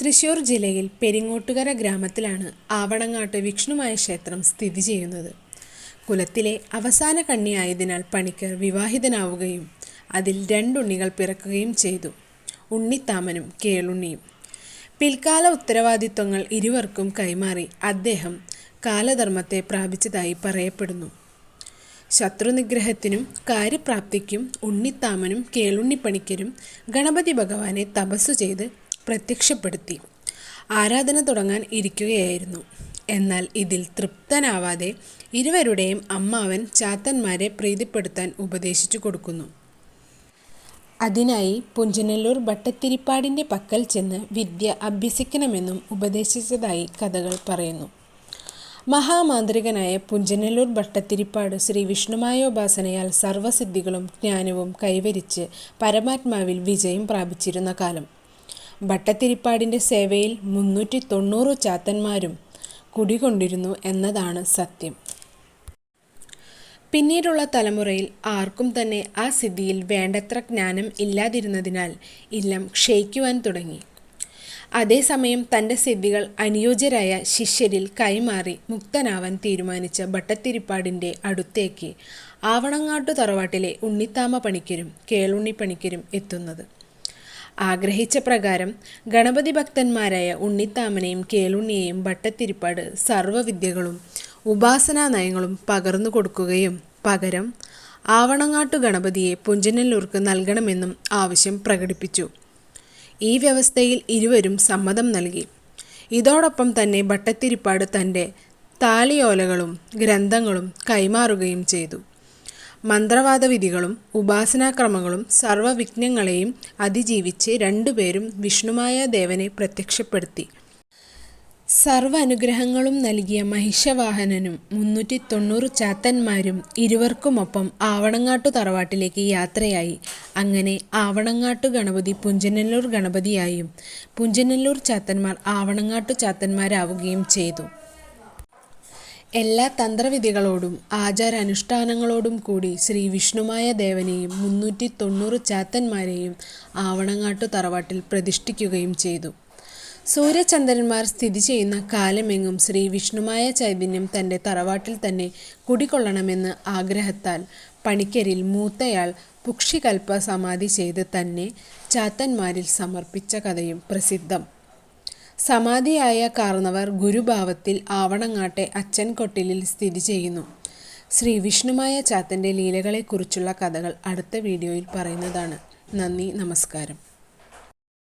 തൃശൂർ ജില്ലയിൽ പെരിങ്ങോട്ടുകര ഗ്രാമത്തിലാണ് ആവണങ്ങാട്ട് വിഷ്ണുമായ ക്ഷേത്രം സ്ഥിതി ചെയ്യുന്നത്. കുലത്തിലെ അവസാന കണ്ണിയായതിനാൽ പണിക്കർ വിവാഹിതനാവുകയും അതിൽ രണ്ടുണ്ണികൾ പിറക്കുകയും ചെയ്തു. ഉണ്ണിത്താമനും കേളുണ്ണിയും. പിൽക്കാല ഉത്തരവാദിത്വങ്ങൾ ഇരുവർക്കും കൈമാറി അദ്ദേഹം കാലധർമ്മത്തെ പ്രാപിച്ചതായി പറയപ്പെടുന്നു. ശത്രുനിഗ്രഹത്തിനും കാര്യപ്രാപ്തിക്കും ഉണ്ണിത്താമനും കേളുണ്ണിപ്പണിക്കരും ഗണപതി ഭഗവാനെ തപസ്സു ചെയ്ത് പ്രത്യക്ഷപ്പെടുത്തി. ആരാധന തുടങ്ങാൻ ഇരിക്കുകയായിരുന്നു. എന്നാൽ ഇതിൽ തൃപ്തനാവാതെ ഇരുവരുടെയും അമ്മാവൻ ചാത്തന്മാരെ പ്രീതിപ്പെടുത്താൻ ഉപദേശിച്ചു കൊടുക്കുന്നു. അതിനായി പുഞ്ചനല്ലൂർ ഭട്ടത്തിരിപ്പാടിന്റെ പക്കൽ ചെന്ന് വിദ്യ അഭ്യസിക്കണമെന്നും ഉപദേശിച്ചതായി കഥകൾ പറയുന്നു. മഹാമാന്ത്രികനായ പുഞ്ചനല്ലൂർ ഭട്ടത്തിരിപ്പാട് ശ്രീ വിഷ്ണുമായോപാസനയാൽ സർവസിദ്ധികളും ജ്ഞാനവും കൈവരിച്ച് പരമാത്മാവിൽ വിജയം പ്രാപിച്ചിരുന്ന കാലം. ഭട്ടത്തിരിപ്പാടിന്റെ സേവയിൽ മുന്നൂറ്റി തൊണ്ണൂറ് ചാത്തന്മാരും കുടികൊണ്ടിരുന്നു എന്നതാണ് സത്യം. പിന്നീടുള്ള തലമുറയിൽ ആർക്കും തന്നെ ആ സിദ്ധിയിൽ വേണ്ടത്ര ജ്ഞാനം ഇല്ലാതിരുന്നതിനാൽ ഇല്ലം ക്ഷയിക്കുവാൻ തുടങ്ങി. അതേസമയം തന്റെ സിദ്ധികൾ അനുയോജ്യരായ ശിഷ്യരിൽ കൈമാറി മുക്തനാവാൻ തീരുമാനിച്ച ഭട്ടത്തിരിപ്പാടിന്റെ അടുത്തേക്ക് ആവണങ്ങാട്ടു തറവാട്ടിലെ ഉണ്ണിത്താമ പണിക്കരും കേളുണ്ണി പണിക്കരും എത്തുന്നത്. ആഗ്രഹിച്ച പ്രകാരം ഗണപതി ഭക്തന്മാരായ ഉണ്ണിത്താമനെയും കേളുണ്ണിയെയും ഭട്ടത്തിരിപ്പാട് സർവവിദ്യകളും ഉപാസനാ നയങ്ങളും പകർന്നു കൊടുക്കുകയും പകരം ആവണങ്ങാട്ടു ഗണപതിയെ പുഞ്ചനല്ലൂർക്ക് നൽകണമെന്നും ആവശ്യം പ്രകടിപ്പിച്ചു. ഈ വ്യവസ്ഥയിൽ ഇരുവരും സമ്മതം നൽകി. ഇതോടൊപ്പം തന്നെ ഭട്ടത്തിരിപ്പാട് തന്റെ താലിയോലകളും ഗ്രന്ഥങ്ങളും കൈമാറുകയും ചെയ്തു. മന്ത്രവാദവിധികളും ഉപാസനാക്രമങ്ങളും സർവവിഘ്നങ്ങളെയും അതിജീവിച്ച് രണ്ടുപേരും വിഷ്ണുമായ ദേവനെ പ്രത്യക്ഷപ്പെടുത്തി. സർവ അനുഗ്രഹങ്ങളും നൽകിയ മഹിഷവാഹനനും മുന്നൂറ്റി തൊണ്ണൂറ് ചാത്തന്മാരും ഇരുവർക്കുമൊപ്പം ആവണങ്ങാട്ടു തറവാട്ടിലേക്ക് യാത്രയായി. അങ്ങനെ ആവണങ്ങാട്ടു ഗണപതി പുഞ്ചനല്ലൂർ ഗണപതിയായും പുഞ്ചനല്ലൂർ ചാത്തന്മാർ ആവണങ്ങാട്ടു ചാത്തന്മാരാവുകയും ചെയ്തു. എല്ലാ തന്ത്രവിധികളോടും ആചാരാനുഷ്ഠാനങ്ങളോടും കൂടി ശ്രീ വിഷ്ണുമായ ദേവനെയും മുന്നൂറ്റി തൊണ്ണൂറ് ചാത്തന്മാരെയും ആവണങ്ങാട്ടു തറവാട്ടിൽ പ്രതിഷ്ഠിക്കുകയും ചെയ്തു. സൂര്യചന്ദ്രന്മാർ സ്ഥിതി ചെയ്യുന്ന കാലമെങ്ങും ശ്രീ വിഷ്ണുമായ ചൈതന്യം തന്റെ തറവാട്ടിൽ തന്നെ കുടികൊള്ളണമെന്ന് ആഗ്രഹത്താൽ പണിക്കരിൽ മൂത്തയാൾ പുക്ഷികൽപ്പ സമാധി ചെയ്ത് തന്നെ ചാത്തന്മാരിൽ സമർപ്പിച്ച കഥയും പ്രസിദ്ധം. സമാധിയായ കാർണവർ ഗുരുഭാവത്തിൽ ആവണങ്ങാട്ടെ അച്ഛൻ കൊട്ടിലിൽ സ്ഥിതി ചെയ്യുന്നു. ശ്രീ വിഷ്ണുമായ ചാത്തന്റെ ലീലകളെക്കുറിച്ചുള്ള കഥകൾ അടുത്ത വീഡിയോയിൽ പറയുന്നതാണ്. നന്ദി നമസ്കാരം.